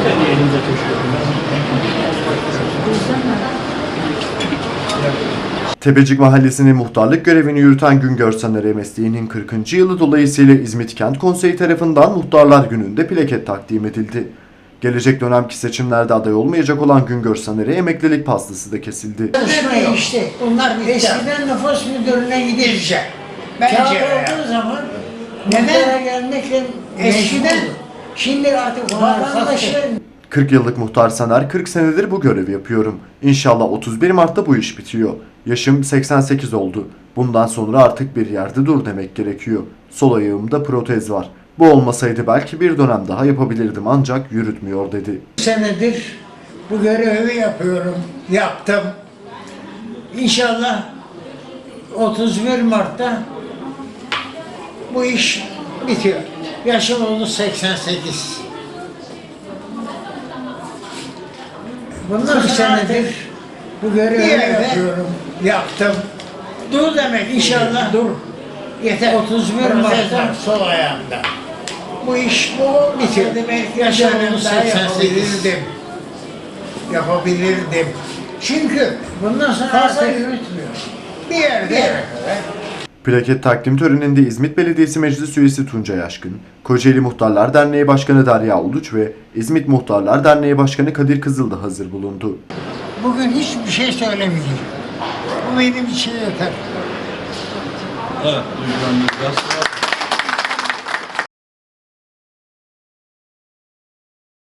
Elinize. Tepecik Mahallesi'nin muhtarlık görevini yürüten Güngör Saner mesleğinin 40. yılı dolayısıyla İzmit Kent Konseyi tarafından Muhtarlar Günü'nde plaket takdim edildi. Gelecek dönemki seçimlerde aday olmayacak olan Güngör Saner'e emeklilik pastası da kesildi. Bunlar değişti. Bunlar bitti. Eskiden nüfus müdürlüğüne gidiyordu. Bizce. Bence Kağıt olduğu zaman Neden? muhtara gelmek eskiden şimdi artık vatandaşın 40 yıllık muhtar Saner 40 senedir bu görevi yapıyorum. İnşallah 31 Mart'ta bu iş bitiyor. Yaşım 88 oldu. Bundan sonra artık bir yerde dur demek gerekiyor. Sol ayağımda protez var. Bu olmasaydı belki bir dönem daha yapabilirdim ancak yürütmüyor dedi. senedir bu görevi yapıyorum. Yaptım. İnşallah 31 Mart'ta bu iş bitiyor. Yaşım oldu 88. Bundan senedir bu görevi yapıyorum. Yaptım. Dur demek İnşallah dur. Yeter. 31 Protez Mart'ta sol ayağımda. bu iş bu bitiyor. Belki Yaşım oldu 88. yapabilirdim. Çünkü bundan sonra Fazla yürütmüyor. Bir yerde. Kadar. Plaket takdim töreninde İzmit Belediyesi Meclis Üyesi Tuncay Aşkın, Kocaeli Muhtarlar Derneği Başkanı Derya Uluç ve İzmit Muhtarlar Derneği Başkanı Kadir Kızıl da hazır bulundu. Bugün hiçbir şey söylemeyeceğim. Bu benim için yeter. Evet, duygulandım biraz.